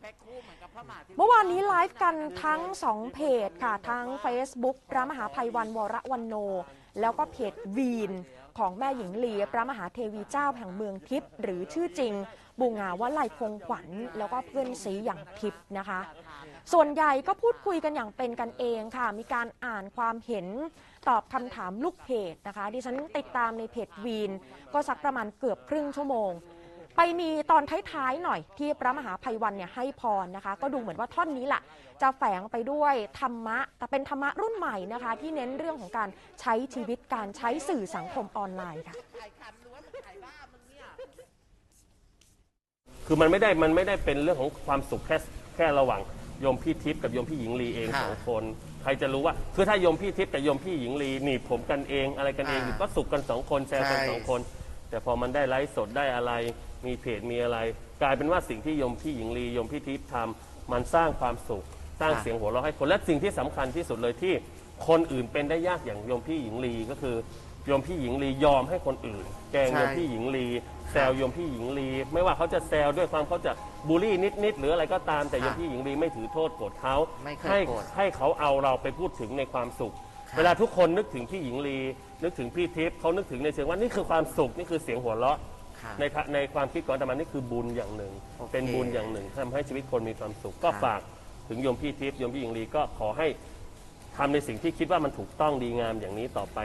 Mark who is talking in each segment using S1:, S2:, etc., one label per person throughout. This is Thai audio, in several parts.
S1: แพ็คคู่เหมือนกับพระมหาที่
S2: เมื่อวานนี้ไลฟ์กันทั้ง 2 เพจค่ะ ทั้ง Facebook พระมหาภัยวันวรวันโน แล้วก็เพจวีน ของแม่หญิงลีพระมหาเทวีเจ้าแห่งเมืองทิพย์หรือชื่อจริง บุงาวลัยคงขวัญ แล้วก็เพื่อนสีอย่างทิพย์นะคะ ส่วนใหญ่ก็พูดคุยกันอย่างเป็นกันเองค่ะ มีการอ่านความเห็นตอบคำถามลูกเพจนะคะ ดิฉันติดตามในเพจวีน ก็สักประมาณเกือบครึ่งชั่วโมง ไปมีตอนท้ายๆหน่อยที่พระมหาภัยวันเนี่ยให้พรนะคะ ก็ดูเหมือนว่าท่อนนี้แหละจะแฝงไปด้วยธรรมะ แต่เป็นธรรมะรุ่นใหม่นะคะ ที่เน้นเรื่องของการใช้ชีวิตการใช้สื่อสังคมออนไลน์ค่ะ
S1: ไข่คันหรือว่ามันไข่บ้ามึงเนี่ย
S3: คือมันไม่ได้มันไม่ได้เป็นเรื่องของความสุขแค่แค่ระหว่างโยมพี่ทิพย์กับโยมพี่หญิงลีเอง
S1: ค่ะ
S3: สองคน ใครจะรู้ว่าคือถ้าโยมพี่ทิพย์กับโยมพี่หญิงลีหนีบผมกันเองอะไรกันเอง
S1: อ่า
S3: อยู่ก็สุขกันสองคนแซวกัน
S1: ใช่
S3: สองคน แต่พอมันได้ไลฟ์สดได้อะไร มีเพจมีอะไร กลายเป็นว่าสิ่งที่โยมพี่หญิงลีโยมพี่ทิพย์ทำมันสร้างความสุขสร้างเสียงหัวเราะให้คนและสิ่งที่สำคัญที่สุดเลยที่คนอื่นเป็นได้ยากอย่างโยมพี่หญิงลีก็คือโยมพี่หญิงลียอมให้คนอื่น แกล้ง
S1: ใช่
S3: โยมพี่หญิงลีแซวโยมพี่หญิงลี ไม่ว่าเขาจะแซวด้วยความเขาจะบูลลี่นิดๆหรืออะไรก็ตามแต่โยมพี่หญิงลีไม่ถือโทษโกรธเขา
S1: ไม่เคย
S3: ให้
S1: โกรธ
S3: ให้เขาเอาเราไปพูดถึงในความสุข เวลาทุกคนนึกถึงพี่หญิงลี นึกถึงพี่ทิพย์เขานึกถึงในเชิงว่านี่คือความสุขนี่คือเสียงหัวเราะ
S1: ค่ะ
S3: ในทะในความคิดของอาตมานี่คือบุญอย่างหนึ่ง
S1: โอเค
S3: เป็นบุญอย่างหนึ่งทำให้ชีวิตคนมีความสุข ก็
S1: ครับ
S3: ฝากถึงโยมพี่ทิพย์โยมพี่หญิงลีก็ขอให้ทำในสิ่งที่คิดว่ามันถูกต้องดีงามอย่างนี้ต่อไป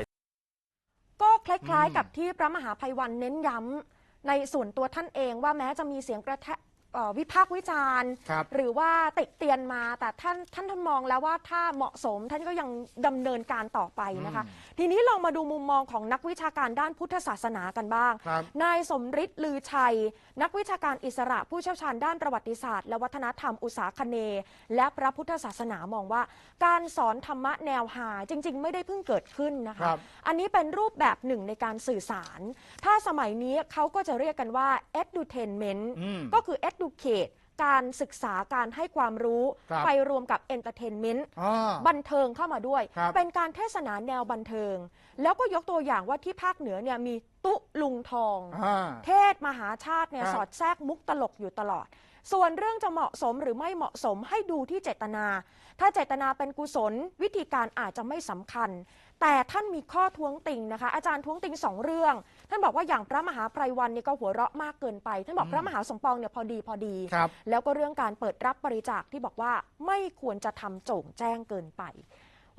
S2: ก็คล้ายๆ กับที่พระมหาภัยวันเน้นย้ำในส่วนตัวท่านเองว่าแม้จะมีเสียงกระแทะ เอ่อวิพากษ์วิจารณ์
S4: ครับ
S2: หรือว่าติเตียนมาแต่ท่านท่านท่านมองแล้วว่าถ้าเหมาะสมท่านก็ยังดำเนินการต่อไปนะคะ ทีนี้ลองมาดูมุมมองของนักวิชาการด้านพุทธศาสนากันบ้าง
S4: ครับ
S2: นายสมฤทธิ์ลือชัย นักวิชาการอิสระผู้เชี่ยวชาญด้านประวัติศาสตร์ และวัฒนธรรมอุตสาคเนย์และพระพุทธศาสนามองว่า การสอนธรรมะแนวหาจริง ๆ ไม่ได้เพิ่งเกิดขึ้นนะคะ
S4: ครับ
S2: อันนี้เป็นรูปแบบหนึ่งในการสื่อสาร ถ้าสมัยนี้เขาก็จะเรียกกันว่า edutainment
S4: อืม
S2: ก็คือ educate การศึกษาการให้ความรู้
S4: ครับ
S2: ไปรวมกับ entertainment
S4: อ่า
S2: บันเทิงเข้ามาด้วย
S4: ครับ
S2: เป็นการเทศนาแนวบันเทิง แล้วก็ยกตัวอย่างว่าที่ภาคเหนือเนี่ยมีตุลุงทอง
S4: อ่า
S2: เทศมหาชาติเนี่ย
S4: ครับ
S2: สอดแทรกมุกตลกอยู่ตลอด ส่วนเรื่องจะเหมาะสมหรือไม่เหมาะสมให้ดูที่เจตนา ถ้าเจตนาเป็นกุศล วิธีการอาจจะไม่สำคัญ แต่ท่านมีข้อท้วงติงนะคะ อาจารย์ท้วงติงสองเรื่อง ท่านบอกว่าอย่างพระมหาไพรวันเนี่ยก็หัวเราะมากเกินไป ท่านบอกพระมหาสมปองเนี่ยพอดีพอดี
S4: ครับ
S2: แล้วก็เรื่องการเปิดรับบริจาคที่บอกว่าไม่ควรจะทำโจ่งแจ้งเกินไป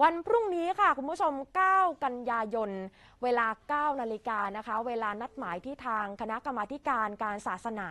S2: วันพรุ่งนี้ค่ะ คุณผู้ชม 9 กันยายน เวลา 9 นาฬิกานะคะ เวลานัดหมายที่ทางคณะกรรมาการการศาสนา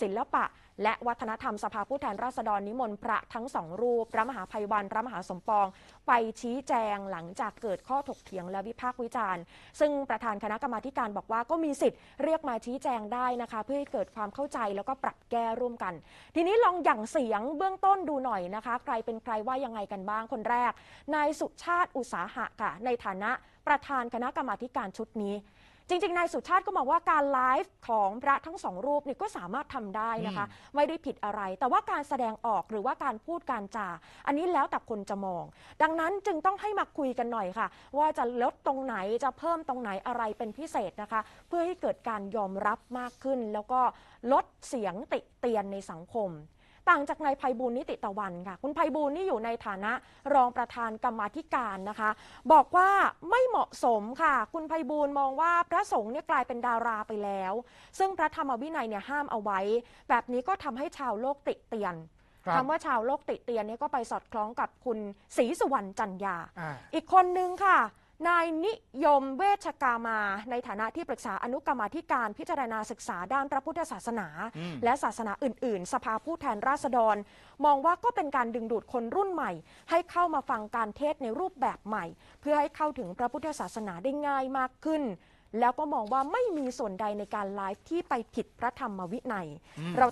S2: ศิลปะ และวัฒนธรรมสภาผู้แทนราษฎรนิมนต์พระทั้งสองรูป พระมหาภัยวันพระมหาสมปอง ไปชี้แจงหลังจากเกิดข้อถกเถียงและวิพากษ์วิจารณ์ ซึ่งประธานคณะกรรมาการบอกว่าก็มีสิทธิ์เรียกมาชี้แจงได้นะคะ เพื่อให้เกิดความเข้าใจแล้วก็ปรับแก้ร่วมกัน ทีนี้ลองหยั่งเสียงเบื้องต้นดูหน่อยนะคะ ใครเป็นใครว่ายังไงกันบ้างคนแรกนายสุชาติอุตสาหะค่ะในฐานะประธานคณะกรรมาธิการชุดนี้ จริง ๆ นายสุชาติก็มองว่าการไลฟ์ของพระทั้งสองรูปเนี่ยก็สามารถทำได้นะคะ ไม่ได้ผิดอะไร แต่ว่าการแสดงออกหรือว่าการพูดการจา อันนี้แล้วแต่คนจะมอง ดังนั้นจึงต้องให้มาคุยกันหน่อยค่ะ ว่าจะลดตรงไหนจะเพิ่มตรงไหนอะไรเป็นพิเศษนะคะ เพื่อให้เกิดการยอมรับมากขึ้น แล้วก็ลดเสียงติเตียนในสังคม ต่างจากนายภัยบูลย์นิติตะวันค่ะ คุณภัยบูลย์นี่อยู่ในฐานะรองประธานกรรมาธิการนะคะ บอกว่าไม่เหมาะสมค่ะ คุณภัยบูลย์มองว่าพระสงฆ์เนี่ยกลายเป็นดาราไปแล้ว ซึ่งพระธรรมวินัยเนี่ยห้ามเอาไว้ แบบนี้ก็ทำให้ชาวโลกติเตียน
S4: ครับ
S2: คำว่าชาวโลกติเตียนเนี่ยก็ไปสอดคล้องกับคุณศรีสุวรรณจันยา
S4: อ่า
S2: อีกคนนึงค่ะ นายนิยมเวชกามา ในฐานะที่ปรึกษาอนุกรรมาธิการพิจารณาศึกษาด้านพระพุทธศาสนา
S4: อืม
S2: และศาสนาอื่น ๆ สภาผู้แทนราษฎร มองว่าก็เป็นการดึงดูดคนรุ่นใหม่ ให้เข้ามาฟังการเทศน์ในรูปแบบใหม่ เพื่อให้เข้าถึงพระพุทธศาสนาได้ง่ายมากขึ้น แล้วก็มองว่าไม่มีส่วนใดในการไลฟ์ที่ไปผิดพระธรรมวินัยเรา